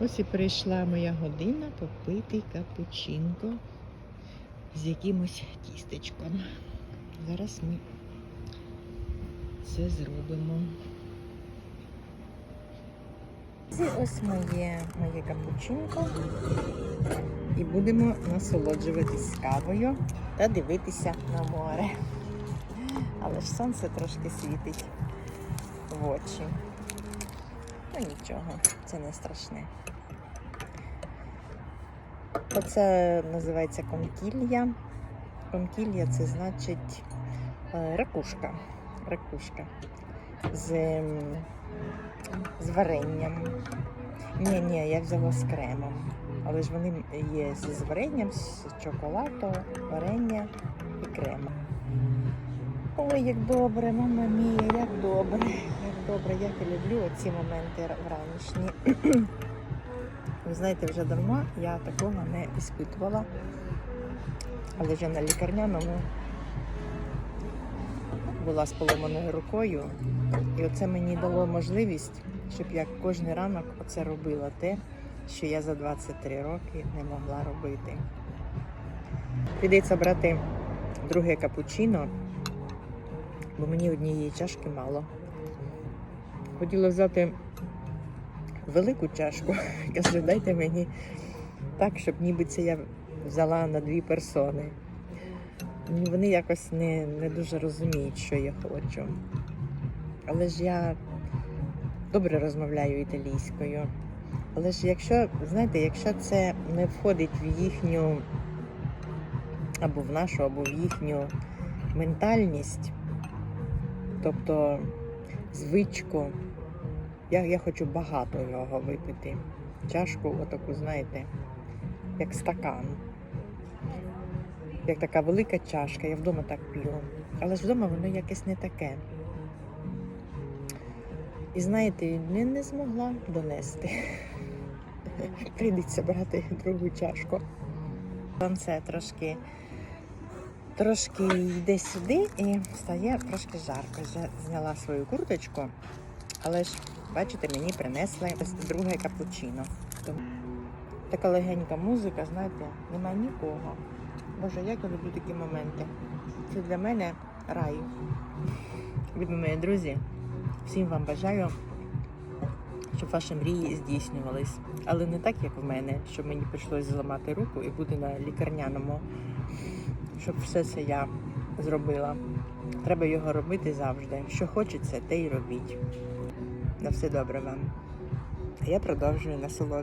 Ось і прийшла моя година попити капучинко з якимось тістечком. Зараз ми це зробимо. Ось моє, моє капучинко. І будемо насолоджуватись кавою та дивитися на море. Але ж сонце трошки світить в очі. Ну нічого, це не страшне. Оце називається конкілля. Конкілля це значить е, ракушка. Ракушка з, з варенням. Ні, ні, я взяла з кремом. Але ж вони є з варенням, з чоколаду, варення і крема. Ой, як добре, мама мія, як добре, добре, як я люблю ці моменти р- вранішні. Ви знаєте, вже давно я такого не іспитувала. Але вже на лікарняному була з поломаною рукою. І оце мені дало можливість, щоб я кожен ранок оце робила те, що я за 23 роки не могла робити. Прийдеться брати друге капучино, бо мені однієї чашки мало. Хотіла взяти велику чашку. Кажу, дайте мені так, щоб ніби це я взяла на дві персони. Вони якось не, не дуже розуміють, що я хочу. Але ж я добре розмовляю італійською. Але ж якщо, знаєте, якщо це не входить в їхню або в нашу, або в їхню ментальність, тобто звичку, я, я хочу багато його випити. Чашку, отаку, знаєте, як стакан. Як така велика чашка, я вдома так п'ю. Але ж вдома воно якесь не таке. І знаєте, не, не змогла донести. Прийдеться брати другу чашку. Сонце трошки, трошки йде сюди і стає трошки жарко. Вже зняла свою курточку, але ж, бачите, мені принесли друге капучино. Така легенька музика, знаєте, немає нікого. Боже, як я люблю такі моменти. Це для мене рай. Любі друзі, всім вам бажаю, щоб ваші мрії здійснювались. Але не так, як в мене, щоб мені прийшлось зламати руку і бути на лікарняному, щоб все це я зробила. Треба його робити завжди. Що хочеться, те й робіть. На все добре вам. А я продовжую насолоду.